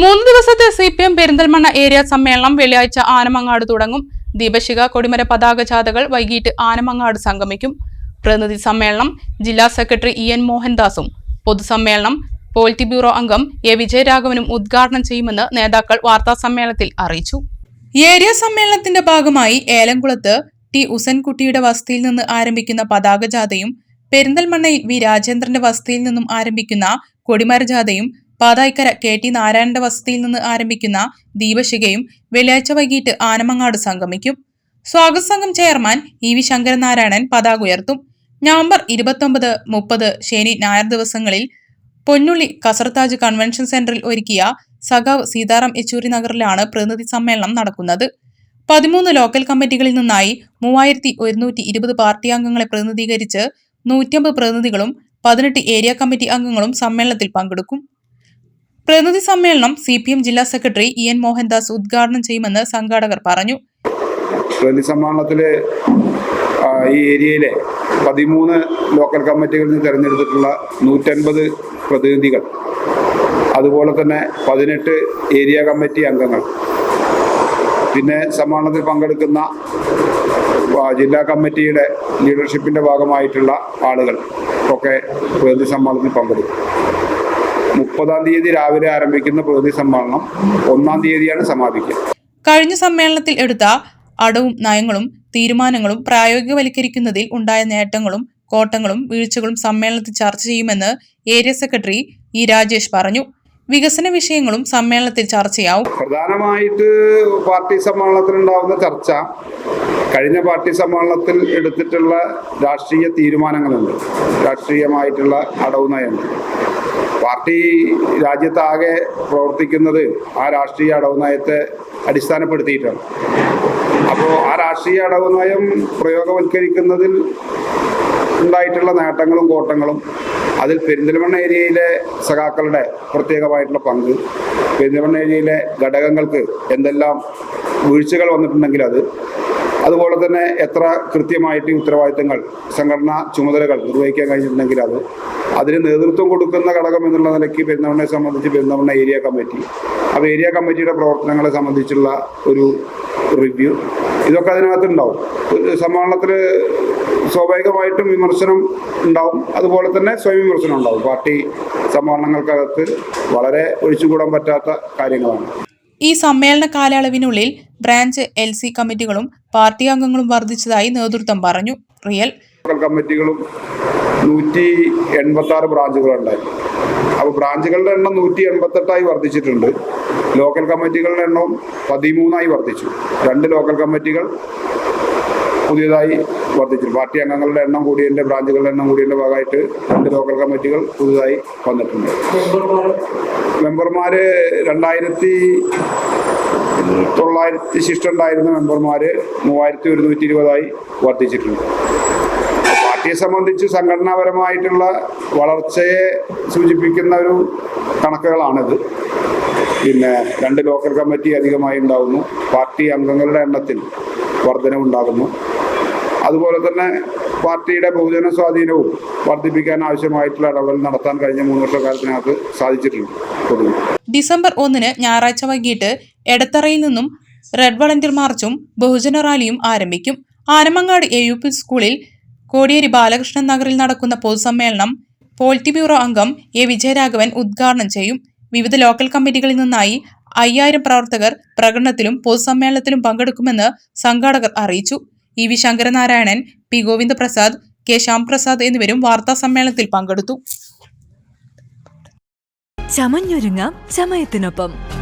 മൂന്ന് ദിവസത്തെ C P M Perinthalmanna area സമ്മേളനം വെള്ളിയാഴ്ച ആനമങ്ങാട് തുടങ്ങും. ദീപശിഖ കൊടിമര പതാക ജാഥകൾ വൈകിട്ട് ആനമങ്ങാട് സംഗമിക്കും. പ്രതിനിധി സമ്മേളനം ജില്ലാ സെക്രട്ടറി ഇ എൻ മോഹൻദാസും. പൊതുസമ്മേളനം പോളിറ്റി ബ്യൂറോ അംഗം എ വിജയരാഘവനും ഉദ്ഘാടനം ചെയ്യുമെന്ന് നേതാക്കൾ വാർത്താസമ്മേളനത്തിൽ അറിയിച്ചു. ഏരിയ സമ്മേളനത്തിന്റെ ഭാഗമായി ഏലംകുളത്ത് ടി ഉസൻകുട്ടിയുടെ വസതിയിൽ നിന്ന് ആരംഭിക്കുന്ന പതാക ജാഥയും പെരിന്തൽമണ്ണയിൽ വി രാജേന്ദ്രന്റെ വസതിയിൽ നിന്നും ആരംഭിക്കുന്ന കൊടിമര ജാഥയും പാതായ്ക്കര കെ ടി നാരായണന്റെ വസതിയിൽ നിന്ന് ആരംഭിക്കുന്ന ദീപശിഖയും വെള്ളിയാഴ്ച വൈകിട്ട് ആനമങ്ങാട് സംഗമിക്കും. സ്വാഗത സംഘം ചെയർമാൻ ഇ വി ശങ്കരനാരായണൻ പതാക ഉയർത്തും. നവംബർ ഇരുപത്തൊമ്പത് മുപ്പത് ശനി ഞായർ ദിവസങ്ങളിൽ പൊന്നുള്ളി കസർത്താജ് കൺവെൻഷൻ സെന്ററിൽ ഒരുക്കിയ സഖാവ് സീതാറാം യെച്ചൂരി നഗറിലാണ് പ്രതിനിധി സമ്മേളനം നടക്കുന്നത്. പതിമൂന്ന് ലോക്കൽ കമ്മിറ്റികളിൽ നിന്നായി മൂവായിരത്തി ഒരുന്നൂറ്റി ഇരുപത് പാർട്ടി അംഗങ്ങളെ പ്രതിനിധീകരിച്ച് നൂറ്റമ്പത് പ്രതിനിധികളും പതിനെട്ട് ഏരിയ കമ്മിറ്റി അംഗങ്ങളും സമ്മേളനത്തിൽ പങ്കെടുക്കും. പ്രതിനിധി സമ്മേളനം സി പി എം ജില്ലാ സെക്രട്ടറി ഇ എൻ മോഹൻദാസ് ഉദ്ഘാടനം ചെയ്യുമെന്ന് സംഘാടകർ പറഞ്ഞു. പ്രതിനിധി സമ്മേളനത്തിൽ ഈ ഏരിയയിലെ പതിമൂന്ന് ലോക്കൽ കമ്മിറ്റികളിൽ നിന്ന് തിരഞ്ഞെടുത്തിട്ടുള്ള നൂറ്റൻപത് പ്രതിനിധികൾ അതുപോലെ തന്നെ പതിനെട്ട് ഏരിയ കമ്മിറ്റി അംഗങ്ങൾ. പിന്നെ സമ്മേളനത്തിൽ പങ്കെടുക്കുന്ന ജില്ലാ കമ്മിറ്റിയുടെ ലീഡർഷിപ്പിന്റെ ഭാഗമായിട്ടുള്ള ആളുകൾ ഒക്കെ പ്രതിനിധി സമ്മേളനത്തിൽ പങ്കെടുക്കും. മുപ്പതാം തീയതി രാവിലെ ആരംഭിക്കുന്ന പ്രകൃതി സമ്മേളനം ഒന്നാം തീയതിയാണ് സമാപിക്കുക. കഴിഞ്ഞ സമ്മേളനത്തിൽ എടുത്ത അടവും നയങ്ങളും തീരുമാനങ്ങളും പ്രായോഗികവൽക്കരിക്കുന്നതിൽ ഉണ്ടായ നേട്ടങ്ങളും കോട്ടങ്ങളും വീഴ്ചകളും സമ്മേളനത്തിൽ ചർച്ച ചെയ്യുമെന്ന് ഏരിയ സെക്രട്ടറി ഇ രാജേഷ് പറഞ്ഞു. വികസന വിഷയങ്ങളും സമ്മേളനത്തിൽ ചർച്ചയാവും. പ്രധാനമായിട്ട് പാർട്ടി സമ്മേളനത്തിൽ സമ്മേളനത്തിലുണ്ടാവുന്ന ചർച്ച കഴിഞ്ഞ പാർട്ടി സമ്മേളനത്തിൽ എടുത്തിട്ടുള്ള രാഷ്ട്രീയ തീരുമാനങ്ങളുണ്ട്. രാഷ്ട്രീയമായിട്ടുള്ള അടവ് നയമുണ്ട് പാർട്ടി രാജ്യത്താകെ പ്രവർത്തിക്കുന്നത് ആ രാഷ്ട്രീയ അടവ് നയത്തെ അടിസ്ഥാനപ്പെടുത്തിയിട്ടാണ്. അപ്പോൾ ആ രാഷ്ട്രീയ അടവ് നയം പ്രയോഗവൽക്കരിക്കുന്നതിൽ ഉണ്ടായിട്ടുള്ള നേട്ടങ്ങളും കോട്ടങ്ങളും അതിൽ പെരിന്തൽമണ്ണ ഏരിയയിലെ സഖാക്കളുടെ പ്രത്യേകമായിട്ടുള്ള പങ്ക് പെരിന്തൽമണ്ണ ഏരിയയിലെ ഘടകങ്ങൾക്ക് എന്തെല്ലാം വീഴ്ചകൾ വന്നിട്ടുണ്ടെങ്കിൽ അത് അതുപോലെ തന്നെ എത്ര കൃത്യമായിട്ട് ഉത്തരവാദിത്തങ്ങൾ സംഘടനാ ചുമതലകൾ നിർവഹിക്കാൻ കഴിഞ്ഞിട്ടുണ്ടെങ്കിൽ അത് അതിന് നേതൃത്വം കൊടുക്കുന്ന ഘടകം എന്നുള്ള നിലയ്ക്ക് പെരുന്തമണ്ണയെ സംബന്ധിച്ച് പെരുന്തമണ്ണ ഏരിയ കമ്മിറ്റി. അപ്പോൾ ഏരിയ കമ്മിറ്റിയുടെ പ്രവർത്തനങ്ങളെ സംബന്ധിച്ചുള്ള ഒരു റിവ്യൂ ഇതൊക്കെ അതിനകത്തുണ്ടാവും. സമ്മേളനത്തിൽ സ്വാഭാവികമായിട്ടും വിമർശനം ഉണ്ടാവും. അതുപോലെ തന്നെ സ്വയം വിമർശനം ഉണ്ടാവും. പാർട്ടി സമ്മേളനങ്ങൾക്കകത്ത് വളരെ ഒഴിച്ചുകൂടാൻ പറ്റാത്ത കാര്യങ്ങളാണ്. ഈ സമ്മേളന കാലയളവിനുള്ളിൽ ബ്രാഞ്ച് എൽ കമ്മിറ്റികളും പാർട്ടി അംഗങ്ങളും വർദ്ധിച്ചതായി നേതൃത്വം പറഞ്ഞു. റിയൽ ലോക്കൽ കമ്മിറ്റികളും നൂറ്റി എൺപത്തി ആറ് ബ്രാഞ്ചുകളുണ്ടായി. അപ്പോൾ ബ്രാഞ്ചുകളുടെ എണ്ണം നൂറ്റി എൺപത്തെട്ടായി വർദ്ധിച്ചിട്ടുണ്ട്. ലോക്കൽ കമ്മിറ്റികളുടെ എണ്ണം പതിമൂന്നായി വർദ്ധിച്ചു. രണ്ട് ലോക്കൽ കമ്മിറ്റികൾ പുതിയതായി വർദ്ധിച്ചു പാർട്ടി അംഗങ്ങളുടെ എണ്ണം കൂടിയതിന്റെ ബ്രാഞ്ചുകളുടെ എണ്ണം കൂടിയതിന്റെ ഭാഗമായിട്ട് രണ്ട് ലോക്കൽ കമ്മിറ്റികൾ പുതുതായി വന്നിട്ടുണ്ട്. മെമ്പർമാര് രണ്ടായിരത്തി തൊള്ളായിരത്തി ശിഷ്ടണ്ടായിരുന്ന മെമ്പർമാര് മൂവായിരത്തി ഒരുന്നൂറ്റി ഇരുപതായി വർദ്ധിച്ചിട്ടുണ്ട്. പാർട്ടിയെ സംബന്ധിച്ച് സംഘടനാപരമായിട്ടുള്ള വളർച്ചയെ സൂചിപ്പിക്കുന്ന ഒരു കണക്കുകളാണിത്. പിന്നെ രണ്ട് ലോക്കൽ കമ്മിറ്റി അധികമായി ഉണ്ടാകുന്നു പാർട്ടി അംഗങ്ങളുടെ എണ്ണത്തിൽ വർധനവുണ്ടാകുന്നു അതുപോലെ തന്നെ പാർട്ടിയുടെ ബഹുജന സ്വാധീനവും വർദ്ധിപ്പിക്കാൻ ആവശ്യമായിട്ടുള്ള ഇടപെടൽ നടത്താൻ കഴിഞ്ഞ മൂന്ന് വർഷക്കാലത്തിനകത്ത് സാധിച്ചിട്ടുണ്ട് ഡിസംബർ ഒന്നിന് ഞായറാഴ്ച വൈകിട്ട് എടത്തറയിൽ നിന്നും റെഡ് വളണ്ടിയർ മാർച്ചും ബഹുജന റാലിയും ആരംഭിക്കും. ആനമങ്ങാട് എ യു പി സ്കൂളിൽ കോടിയേരി ബാലകൃഷ്ണൻ നഗറിൽ നടക്കുന്ന പൊതുസമ്മേളനം പോളിറ്റി ബ്യൂറോ അംഗം എ വിജയരാഘവൻ ഉദ്ഘാടനം ചെയ്യും. വിവിധ ലോക്കൽ കമ്മിറ്റികളിൽ നിന്നായി അയ്യായിരം പ്രവർത്തകർ പ്രകടനത്തിലും പൊതുസമ്മേളനത്തിലും പങ്കെടുക്കുമെന്ന് സംഘാടകർ അറിയിച്ചു. E V Sankaranarayanan P Govindaprasad K Shyamprasad എന്നിവരും വാർത്താ സമ്മേളനത്തിൽ പങ്കെടുത്തു. ചമഞ്ഞൊരുങ്ങാം ചമയത്തിനൊപ്പം.